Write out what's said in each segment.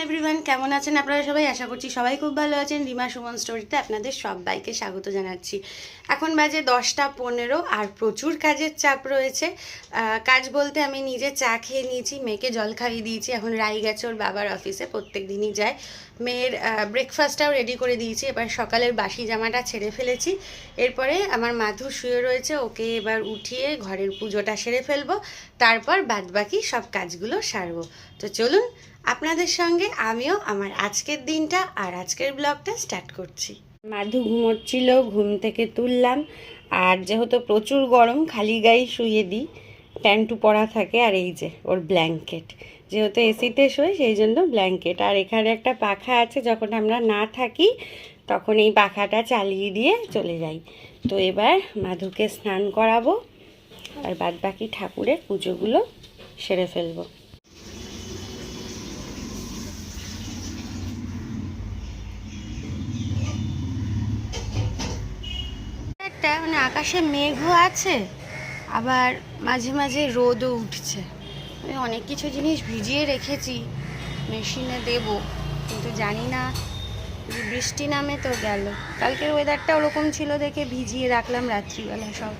Everyone কেমন আছেন আপনারা সবাই? আশা করছি সবাই খুব ভালো আছেন। রিমা সুমন স্টোরিতে আপনাদের সবাইকে স্বাগত জানাচ্ছি। এখন বাজে দশটা পনেরো আর প্রচুর কাজের চাপ রয়েছে। কাজ বলতে আমি নিজে চা খেয়ে নিয়েছি, মেয়েকে জল খাইয়ে দিয়েছি। এখন রাই গেছে ওর বাবার অফিসে প্রত্যেক দিনই যায়। মেয়ের ব্রেকফাস্টটাও রেডি করে দিয়েছি। এবার সকালের বাসি জামাটা ছেড়ে ফেলেছি। এরপরে আমার মাধু শুয়ে রয়েছে। ওকে এবার উঠিয়ে ঘরের পুজোটা সেরে ফেলব। তারপর বাদবাকি সব কাজগুলো সারবো। তো চলুন আপনাদের সঙ্গে আমিও আমার আজকের দিনটা আর আজকের ব্লগটা স্টার্ট করছি। মাধু ঘুমোচ্ছিল, ঘুম থেকে তুললাম, আর যেহেতু প্রচুর গরম, খালি গায়ে শুয়ে দিই, প্যান্টু পরা থাকে আর এই যে ওর ব্ল্যাঙ্কেট। যেহেতু এসিতে শোয় সেই জন্য ব্ল্যাঙ্কেট। আর এখানে একটা পাখা আছে, যখন আমরা না থাকি, তখন এই পাখাটা চালিয়ে দিয়ে চলে যাই। তো এবার মাধুকে স্নান করাবো, আর বাদ বাকি ঠাকুরের পুজোগুলো সেরে ফেলব একটা মানে আকাশে মেঘও আছে, আবার মাঝে মাঝে রোদও উঠছে। আমি অনেক কিছু জিনিস ভিজিয়ে রেখেছি, মেশিনে দেব, কিন্তু জানি না বৃষ্টি নামে তো গেল। কালকের ওয়েদারটা ওরকম ছিল দেখে ভিজিয়ে রাখলাম রাত্রিবেলা সব।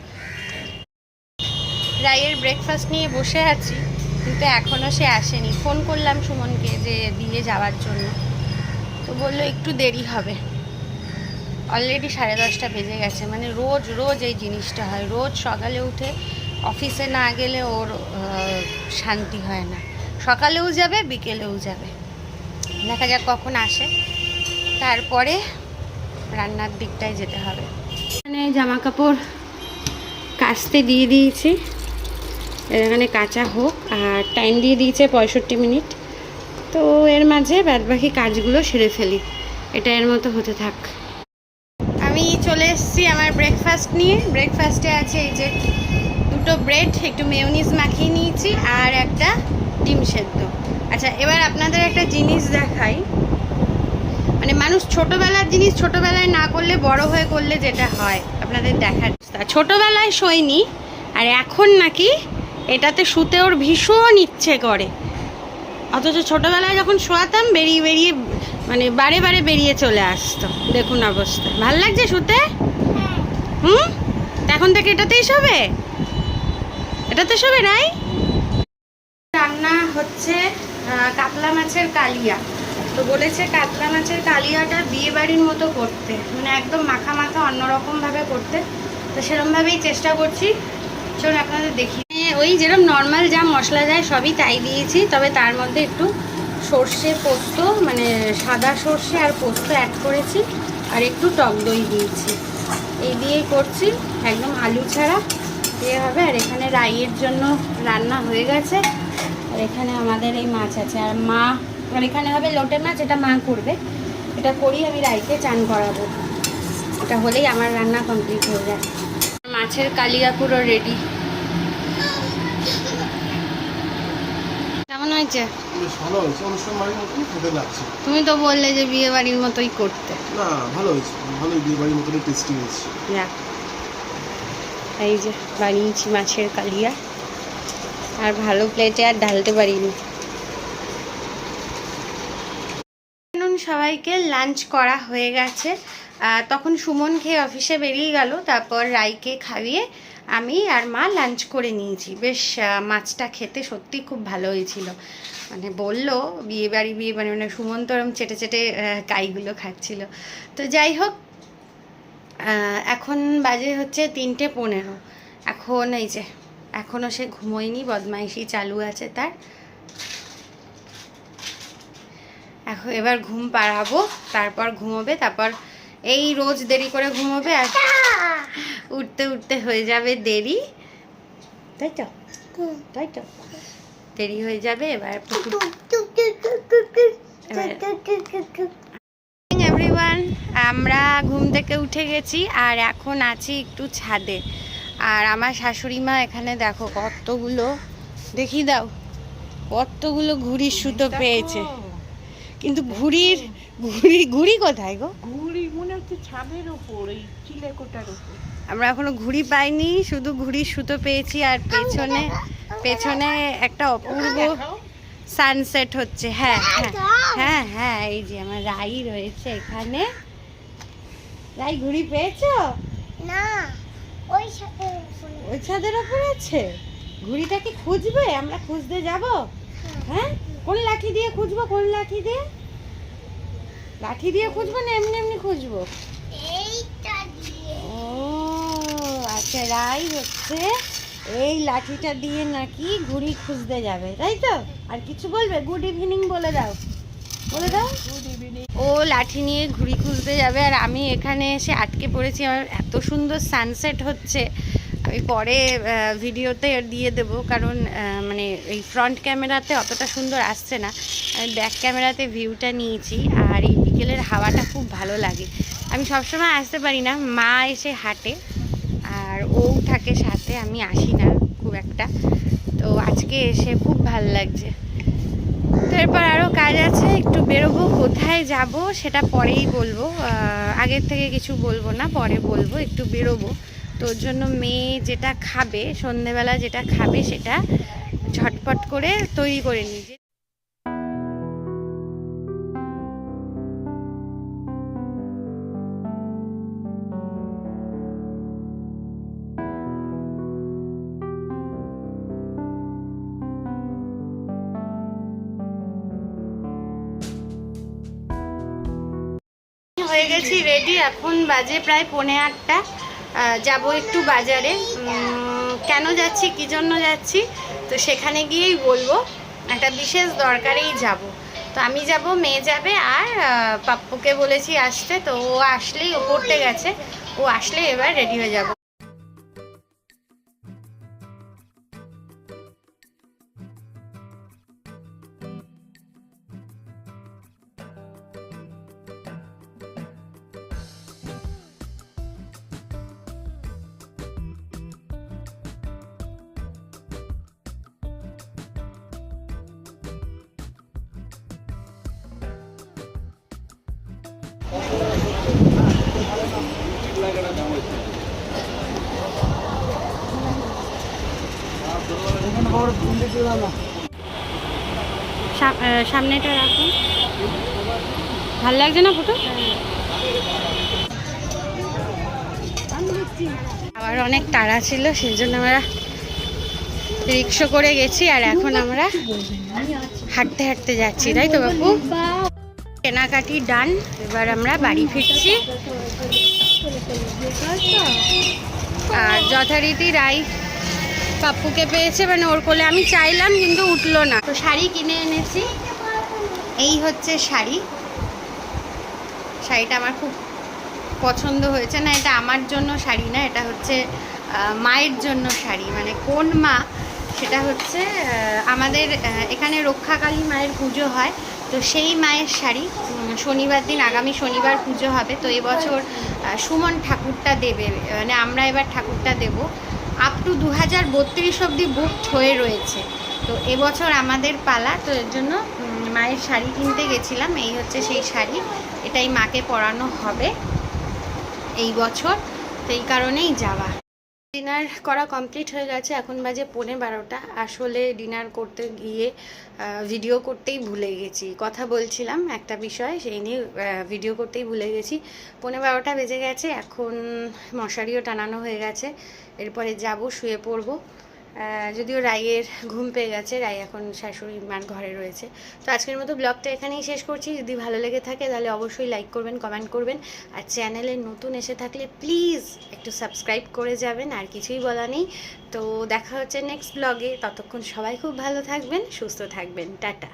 রায়ের ব্রেকফাস্ট নিয়ে বসে আছি, কিন্তু এখনও সে আসেনি। ফোন করলাম সুমনকে যে দিয়ে যাওয়ার জন্য। তো বলল একটু দেরি হবে। অলরেডি সাড়ে দশটা বেজে গেছে। মানে রোজ রোজ এই জিনিসটা হয়। রোজ সকালে উঠে অফিসে না গেলে ওর শান্তি হয় না। সকালেও যাবে, বিকেলেও যাবে। দেখা যাক কখন আসে। তারপরে রান্নার দিকটায় যেতে হবে। এখানে জামা কাপড় কাচতে দিয়ে দিয়েছি। এখানে কাঁচা হোক। আর টাইম দিয়ে দিয়েছে পঁয়ষট্টি মিনিট। তো এর মাঝে বাদবাকি কাজগুলো সেরে ফেলি। এটা এর মতো হতে থাক। আমার ব্রেকফাস্ট নিয়ে। ব্রেকফাস্টে আছে এই যে দুটো ব্রেড একটু মেয়নিজ মাখিয়ে নিয়েছি আর একটা ডিম সেদ্ধ। আচ্ছা এবার আপনাদের একটা জিনিস দেখাই। মানে মানুষ ছোটোবেলার জিনিস ছোটোবেলায় না করলে, বড় হয়ে করলে যেটা হয়, আপনাদের দেখার ছোটোবেলায় শোয়নি আর এখন নাকি এটাতে শুতে ওর ভীষণ ইচ্ছে করে। অথচ ছোটোবেলায় যখন শোয়াতাম, বেরিয়ে বেরিয়ে মানে বারে বারে বেরিয়ে চলে আসতো। দেখুন অবস্থা। ভালো লাগছে শুতে? হুম? এখন থেকে এটাতেই শোবে? এটাতে শোবে নাই? রান্না হচ্ছে কাতলা মাছের কালিয়া। তো বলেছে কাতলা মাছের কালিয়াটা বিয়ে বাড়ির মতো করতে। মানে একদম মাখা মাখা অন্যরকম ভাবে করতে। তো সেরমভাবেই চেষ্টা করছি। চলুন আপনাদের দেখি। ওই যেরকম নর্মাল যা মশলা যায় সবই তাই দিয়েছি। তবে তার মধ্যে একটু সর্ষে পোস্ত মানে সাদা সর্ষে আর পোস্ত অ্যাড করেছি। আর একটু টক দই দিয়েছি। এই দিয়েই করছি, একদম আলু ছাড়া। দিয়ে হবে, আর এখানে রাইয়ের জন্য রান্না হয়ে গেছে। আর এখানে আমাদের এই মাছ আছে। আর মা, আর এখানে হবে লোটে মাছ, এটা মা করবে। এটা করি আমি রাইকে চান করাবো। এটা হলেই আমার রান্না কমপ্লিট হয়ে যায়। মাছের কালিয়া পুরো রেডি কেমন হয়েছে? বেশ ভালো হয়েছে। অনুষ্ঠান বাড়ির মতনই খেতে লাগছে। তুমি তো বললে যে বিয়ে বাড়ির মতোই করতে। না ভালো হয়েছে। ভালোই বিয়ে বাড়ির মতনই টেস্টি হয়েছে। যাক। এই যে বানিয়েছি মাছের কালিয়া। আর ভালো প্লেটে আর ঢালতে পারিনি। সবাইকে লাঞ্চ করা হয়ে গেছে। তখন সুমন খেয়ে অফিসে বেরিয়ে গেল, তারপর রাইকে খাইয়ে আমি আর মা লাঞ্চ করে নিয়েছি। বেশ মাছটা খেতে সত্যি খুব ভালো হয়েছিল। মানে বলল, বিয়ে বাড়ি বিয়ে বাড়ি মানে সুমন তো চেটে চেটে কাইগুলো খাচ্ছিল। তো যাই হোক এখন বাজে হচ্ছে তিনটে পনেরো। এখন এই যে এখনও সে ঘুমোয়নি, বদমাইশি চালু আছে তার। এখন এবার ঘুম পাড়াবো তারপর ঘুমোবে তারপর এই রোজ দেরি করে ঘুমোবে আর উঠতে উঠতে হয়ে যাবে দেরি। তাই তো? তাই তো? দেরি হয়ে যাবে এবার এভরিওয়ান আমরা ঘুম থেকে উঠে গেছি আর এখন আছি একটু ছাদে। আর আমার শাশুড়ি মা এখানে দেখো কতগুলো দেখি দাও কতগুলো ঘুড়ির সুতো পেয়েছে। কিন্তু ঘুড়ির ঘুড়ি ঘুড়ি কোথায় গো? ঘুড়ি মনে হচ্ছে ছাদের ওপর এই চিলেকোটার ওপর। আমরা এখনও ঘুড়ি পাইনি শুধু ঘুড়ির সুতো পেয়েছি আর পেছনে পেছনে একটা অপূর্ব সানসেট হচ্ছে। হ্যাঁ হ্যাঁ হ্যাঁ হ্যাঁ এই যে আমার রাই রয়েছে এখানে। রাই ঘুড়ি পেয়েছ? না ওই ওই ছাদের ওপরে আছে? ঘুড়িটা কি খুঁজবে? আমরা খুঁজতে যাব? হ্যাঁ? কোন লাঠি দিয়ে খুঁজবো কোন লাঠি দিয়ে? লাঠি দিয়ে খুঁজবো না এমনি এমনি খুঁজবো? ও আচ্ছা রাই হচ্ছে এই লাঠিটা দিয়ে নাকি ঘুড়ি খুঁজতে যাবে তাই তো? আর কিছু বলবে? গুড ইভিনিং বলে দাও। বলে দাও। ও লাঠি নিয়ে ঘুড়ি খুঁজতে যাবে আর আমি এখানে এসে আটকে পড়েছি আমার এত সুন্দর সানসেট হচ্ছে। পরে ভিডিওতে দিয়ে দেব। কারণ মানে এই ফ্রন্ট ক্যামেরাতে অতটা সুন্দর আসছে না। আমি ব্যাক ক্যামেরাতে ভিউটা নিয়েছি আর এই বিকেলের হাওয়াটা খুব ভালো লাগে। আমি সবসময় আসতে পারি না। মা এসে হাঁটে আর ও থাকে সাথে, আমি আসি না খুব একটা। তো আজকে এসে খুব ভালো লাগছে। তো এরপর আরও কাজ আছে, একটু বেরোবো, কোথায় যাব সেটা পরেই বলব। আগের থেকে কিছু বলব না, পরে বলব, একটু বেরোবো। তো ওর জন্য মেয়ে যেটা খাবে, সন্ধেবেলা যেটা খাবে সেটা ঝটপট করে তৈরি করে নিজে হয়ে গেছি রেডি এখন বাজে প্রায় পৌনে আটটা। যাব একটু বাজারে। কেন যাচ্ছি, কি জন্য যাচ্ছি, তো সেখানে গিয়েই বলব। একটা বিশেষ দরকারেই যাব। তো আমি যাব, মেয়ে যাবে আর পাপ্পুকে বলেছি আসতে, তো ও আসলেই, ও পড়তে গেছে। ও আসলে এবার রেডি হয়ে যাব। সামনেটা রাখুন। ভালো লাগছে না ফটো? আবার অনেক তাড়া ছিল, সেই জন্য আমরা রিক্সা করে গেছি, আর এখন আমরা হাঁটতে হাঁটতে যাচ্ছি, তাই তো বাপু? কেনাকাটি ডান, এবার আমরা বাড়ি ফিরছি। আর যথারীতি রাই পাপ্পুকে পেয়েছে মানে ওর কোলে আমি চাইলাম, কিন্তু উঠল না। তো শাড়ি কিনে এনেছি। এই হচ্ছে শাড়ি। শাড়িটা আমার খুব পছন্দ হয়েছে না, এটা আমার জন্য শাড়ি না, এটা হচ্ছে মায়ের জন্য শাড়ি। মানে কোন মা, সেটা হচ্ছে আমাদের এখানে রক্ষাকালী মায়ের পুজো হয়। তো সেই মায়ের শাড়ি শনিবার দিন, আগামী শনিবার পুজো হবে। তো এবছর সুমন ঠাকুরটা দেবে মানে আমরা এবার ঠাকুরটা দেব। আপ টু দু হাজার বত্রিশ অব্দি বুকড হয়ে রয়েছে। তো এবছর আমাদের পালা, তো এর জন্য মায়ের শাড়ি কিনতে গেছিলাম। এই হচ্ছে সেই শাড়ি, এটাই মাকে পরানো হবে এই বছর। তো এই কারণেই যাওয়া। ডিনার করা কমপ্লিট হয়ে গেছে, এখন বাজে পৌনে বারোটা। আসলে ডিনার করতে গিয়ে ভিডিও করতেই ভুলে গেছি। কথা বলছিলাম একটা বিষয়, সেই নিয়ে ভিডিও করতেই ভুলে গেছি। পৌনে বারোটা বেজে গেছে, এখন মশারিও টানানো হয়ে গেছে। এরপরে যাব, শুয়ে পড়ব। যদিও রায়ের ঘুম পেয়ে গেছে রায় এখন শাশুড়ি মার ঘরে রয়েছে। তো আজকের মতো ব্লগটা এখানেই শেষ করছি। যদি ভালো লেগে থাকে তাহলে অবশ্যই লাইক করবেন কমেন্ট করবেন। আর চ্যানেলে নতুন এসে থাকলে প্লিজ একটু সাবস্ক্রাইব করে যাবেন, আর কিছুই বলা নেই। তো দেখা হচ্ছে নেক্সট ব্লগে ততক্ষণ সবাই খুব ভালো থাকবেন, সুস্থ থাকবেন। টাটা।